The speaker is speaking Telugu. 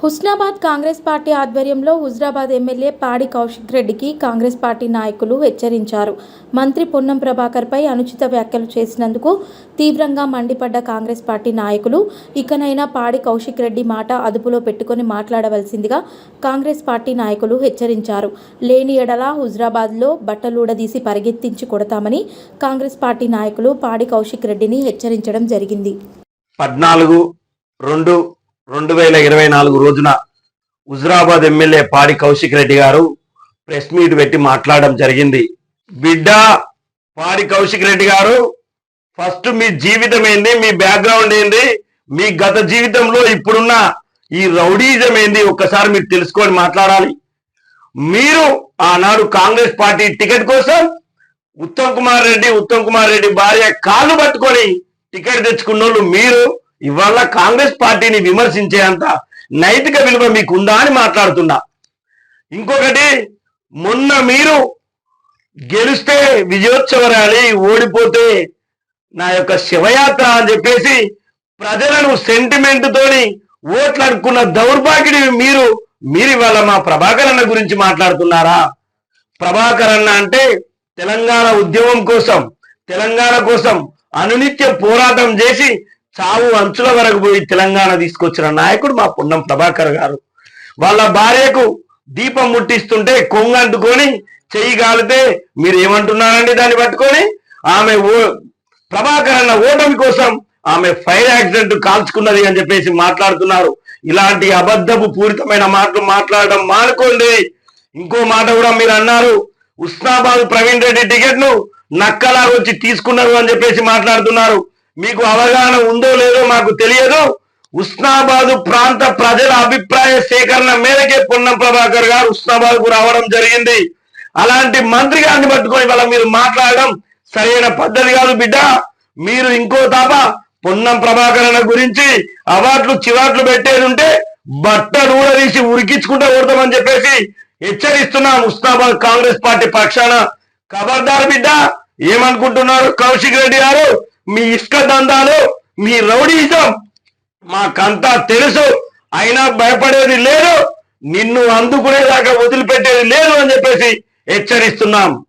హుస్నాబాద్ కాంగ్రెస్ పార్టీ ఆధ్వర్యంలో హుజరాబాద్ ఎమ్మెల్యే పాడి కౌశిక్ రెడ్డికి కాంగ్రెస్ పార్టీ నాయకులు హెచ్చరించారు. మంత్రి పొన్నం ప్రభాకర్పై అనుచిత వ్యాఖ్యలు చేసినందుకు తీవ్రంగా మండిపడ్డ కాంగ్రెస్ పార్టీ నాయకులు ఇకనైనా పాడి కౌశిక్ రెడ్డి మాట అదుపులో పెట్టుకుని మాట్లాడవలసిందిగా కాంగ్రెస్ పార్టీ నాయకులు హెచ్చరించారు. లేని ఎడల హుజరాబాద్లో బట్టలూడదీసి పరిగెత్తించి కొడతామని కాంగ్రెస్ పార్టీ నాయకులు పాడి కౌశిక్ రెడ్డిని హెచ్చరించడం జరిగింది. పద్నాలుగు రెండు రెండు వేల ఇరవై నాలుగు రోజున హుజురాబాద్ ఎమ్మెల్యే పాడి కౌశిక్ రెడ్డి గారు ప్రెస్ మీట్ పెట్టి మాట్లాడడం జరిగింది. బిడ్డ పాడి కౌశిక్ రెడ్డి గారు ఫస్ట్ మీ జీవితం ఏంది మీ బ్యాక్గ్రౌండ్ ఏంది మీ గత జీవితంలో ఇప్పుడున్న ఈ రౌడీజం ఏంది ఒక్కసారి మీరు తెలుసుకొని మాట్లాడాలి. మీరు ఆనాడు కాంగ్రెస్ పార్టీ టికెట్ కోసం ఉత్తమ్ కుమార్ రెడ్డి ఉత్తమ్ కుమార్ రెడ్డి భార్య కాళ్ళు పట్టుకొని టికెట్ తెచ్చుకున్న వాళ్ళు మీరు ఇవాళ కాంగ్రెస్ పార్టీని విమర్శించే అంత నైతిక విలువ మీకు ఉందా అని మాట్లాడుతున్నా. ఇంకొకటి మొన్న మీరు గెలిస్తే విజయోత్సవ ర్యాలీ ఓడిపోతే నా యొక్క శివయాత్ర అని చెప్పేసి ప్రజలను సెంటిమెంట్ తోని ఓట్లు అడుక్కున్న దౌర్భాగ్యుడి మీరు మీరు ఇవాళ మా ప్రభాకర్ అన్న గురించి మాట్లాడుతున్నారా? ప్రభాకర్ అన్న అంటే తెలంగాణ ఉద్యమం కోసం తెలంగాణ కోసం అనునిత్య పోరాటం చేసి చావు అంచుల వరకు పోయి తెలంగాణ తీసుకొచ్చిన నాయకుడు మా పున్నం ప్రభాకర్ గారు. వాళ్ళ భార్యకు దీపం ముట్టిస్తుంటే కొంగంటుకొని చెయ్యి కాలితే మీరు ఏమంటున్నారండి దాన్ని పట్టుకొని? ఆమె ఓ ప్రభాకర్ అన్న ఓటమి కోసం ఆమె ఫైర్ యాక్సిడెంట్ కాల్చుకున్నది అని చెప్పేసి మాట్లాడుతున్నారు. ఇలాంటి అబద్ధపు పూరితమైన మాటలు మాట్లాడడం మానుకోండి. ఇంకో మాట కూడా మీరు అన్నారు. ఉస్నాబాద్ ప్రవీణ్ రెడ్డి టికెట్ను నక్కలా వచ్చి తీసుకున్నారు అని చెప్పేసి మాట్లాడుతున్నారు. మీకు అవగాహన ఉందో లేదో మాకు తెలియదు. ఉస్నాబాద్ ప్రాంత ప్రజల అభిప్రాయ సేకరణ మేరకే పొన్నం ప్రభాకర్ గారు ఉస్నాబాద్కు రావడం జరిగింది. అలాంటి మంత్రి గారిని పట్టుకొని వాళ్ళ మీరు మాట్లాడడం సరైన పద్ధతి కాదు బిడ్డ. మీరు ఇంకో తాప పొన్నం ప్రభాకరణ గురించి అవార్డులు చివాట్లు పెట్టేది ఉంటే బట్టలు తీసి ఉరికించుకుంటూ కొడతామని చెప్పేసి హెచ్చరిస్తున్నాం ఉస్నాబాద్ కాంగ్రెస్ పార్టీ పక్షాన. ఖబర్దార్ బిడ్డ ఏమనుకుంటున్నారు? కౌశిక్ రెడ్డి గారు మీ ఇష్ట దందాలు మీ రౌడీజం మాకంతా తెలుసు. అయినా భయపడేది లేదు. నిన్ను అందుకునేదాకా వదిలిపెట్టేది లేదు అని చెప్పేసి హెచ్చరిస్తున్నాం.